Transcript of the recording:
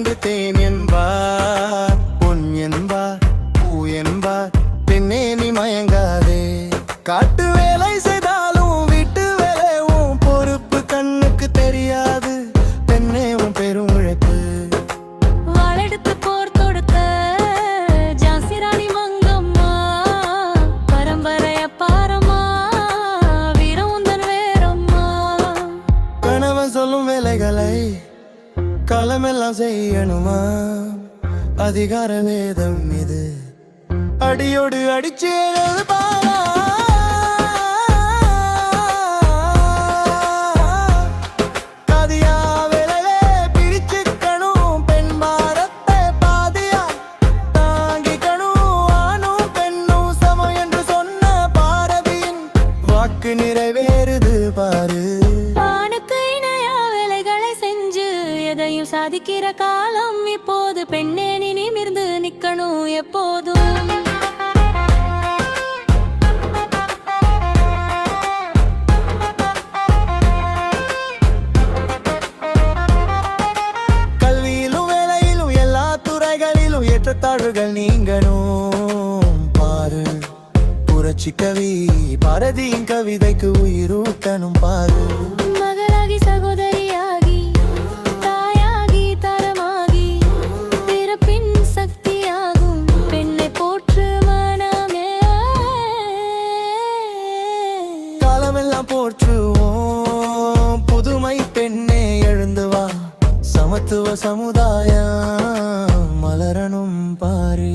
அன்பு தேன் என்பார் பொன் என்பார் பூ என்பார். பெண்ணே நீ மயங்காதே. காட்டு வேலை செய்தாலும் வீட்டு வேலைவும் பொறுப்பு கண்ணுக்கு தெரியாது. பெண்ணே உன் பெரும் உழைப்பு. வாழெடுத்து போர் தொடுத்த ஜாசிராணி மங்கம்மா பரம்பரைய பாரமா வீரமுந்தன் வேறம்மா. கணவன் சொல்லும் வேலைகளை காலமெல்லாம் செய்யணுமா? அதிகார வேதம் இது. அடியோடு அடிச்சு எழுதுபாரா. கதியா நிறைவேறுது பாரு. எதையும் காலம் இப்போது பெண்ணே நீ நிமிர்ந்து நிக்கணும் எப்போதும். கல்வியிலும் வேலையிலும் எல்லா துறைகளிலும் ஏற்றத்தாழ்வுகள் நீங்கணும். பாரு புரட்சி கவி பாரதியின் கவிதைக்கு உயிரூட்டணும் பாரு. மருத்துவ சமுதாயம் மலரணும் பாரு.